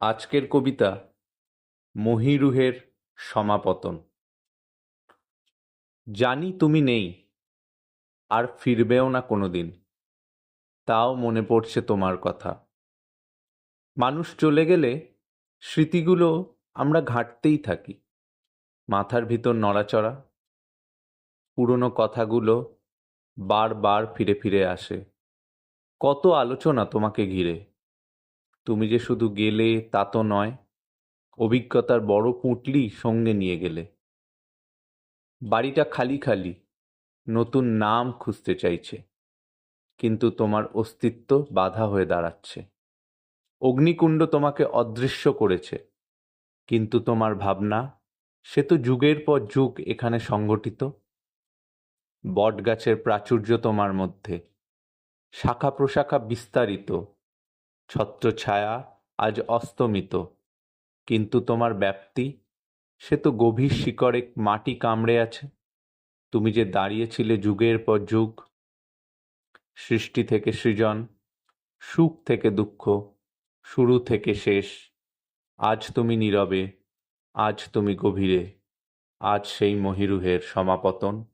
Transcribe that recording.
আজকের কবিতা মহীরুহের সমাপতন। জানি তুমি নেই, আর ফিরবেও না কোনোদিন। তাও মনে পড়ছে তোমার কথা। মানুষ চলে গেলে স্মৃতিগুলো আমরা ঘাঁটতেই থাকি। মাথার ভিতর নড়াচড়া, পুরনো কথাগুলো বারবার ফিরে ফিরে আসে। কত আলোচনা তোমাকে ঘিরে। তুমি যে শুধু গেলে তা তো নয়, অভিজ্ঞতার বড় পুঁটলি সঙ্গে নিয়ে গেলে। বাড়িটা খালি খালি, নতুন নাম খুঁজতে চাইছে, কিন্তু তোমার অস্তিত্ব বাধা হয়ে দাঁড়াচ্ছে। অগ্নিকুণ্ড তোমাকে অদৃশ্য করেছে, কিন্তু তোমার ভাবনা, সে তো যুগের পর যুগ এখানে সংগঠিত বটগাছের প্রাচুর্য তোমার মধ্যে, শাখা প্রশাখা বিস্তারিত ছত্রছায়া আজ অস্তমিত। কিন্তু তোমার ব্যাপ্তি, সে তো গভীর শিকড়ে মাটি কামড়ে আছে। তুমি যে দাঁড়িয়েছিলে যুগের পর যুগ, সৃষ্টি থেকে সৃজন, সুখ থেকে দুঃখ, শুরু থেকে শেষ, আজ তুমি নীরবে, আজ তুমি গভীরে, আজ সেই মহিরুহের সমাপতন।